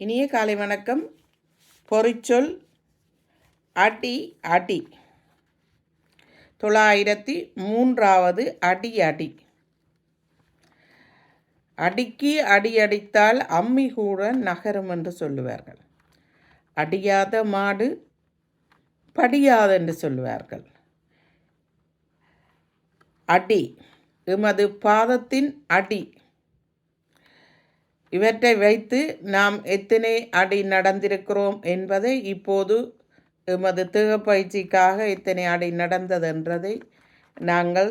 இனிய காலை வணக்கம். பொறிச்சொல் அடி அடி. தொள்ளாயிரத்தி மூன்றாவது அடி அடி. அடிக்கு அடி அடித்தால் அம்மி கூட நகரும் என்று சொல்லுவார்கள். அடியாத மாடு படியாது என்று சொல்லுவார்கள். அடி எமது பாதத்தின் அடி. இவற்றை வைத்து நாம் எத்தனை அடி நடந்திருக்கிறோம் என்பதை இப்போது எமது தேக பயிற்சிக்காக எத்தனை அடி நடந்ததென்றதை நாங்கள்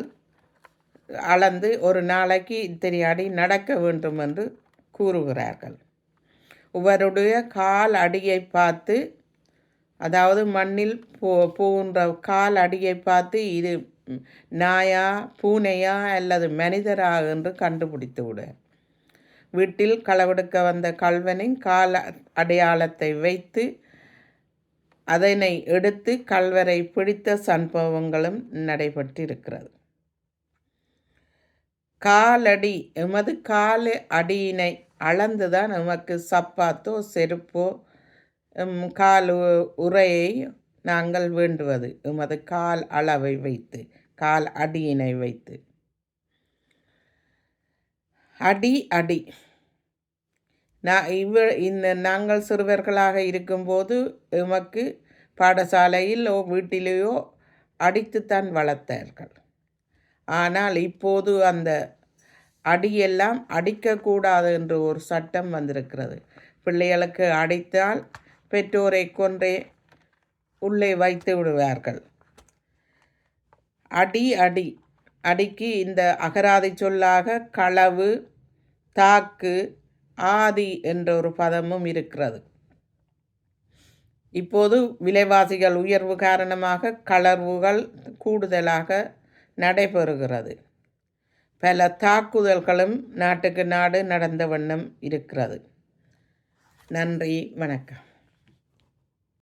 அளந்து ஒரு நாளைக்கு இத்தனை அடி நடக்க வேண்டும் என்று கூறுகிறார்கள். இவருடைய கால் அடியை பார்த்து அதாவது மண்ணில் போ போன்ற கால் அடியை பார்த்து இது நாயா பூனையா அல்லது மனிதரா என்று கண்டுபிடித்து விட வீட்டில் களவெடுக்க வந்த கல்வனின் கால அடையாளத்தை வைத்து அதனை எடுத்து கல்வரை பிடித்த சம்பவங்களும் நடைபெற்றிருக்கிறது. காலடி எமது கால அடியினை அளந்துதான் நமக்கு சப்பாத்தோ செருப்போ கால் உரையை நாங்கள் வேண்டுவது. எமது கால் அளவை வைத்து கால் அடியினை வைத்து. அடி அடி. நான் இவ இந்த நாங்கள் சிறுவர்களாக இருக்கும்போது எமக்கு பாடசாலையிலோ வீட்டிலேயோ அடித்துத்தான் வளர்த்தார்கள். ஆனால் இப்போது அந்த அடியெல்லாம் அடிக்கக்கூடாது என்று ஒரு சட்டம் வந்திருக்கிறது. பிள்ளைகளுக்கு அடித்தால் பெற்றோரை கொன்றே உள்ளே வைத்து விடுவார்கள். அடி அடி. அடிக்கு இந்த அகராதி சொல்லாக களவு தாக்கு ஆதி என்ற ஒரு பதமும் இருக்கிறது. இப்போது விலைவாசிகள் உயர்வு காரணமாக களர்வுகள் கூடுதலாக நடைபெறுகிறது. பல தாக்குதல்களும் நாட்டுக்கு நாடு நடந்த வண்ணம் இருக்கிறது. நன்றி வணக்கம்.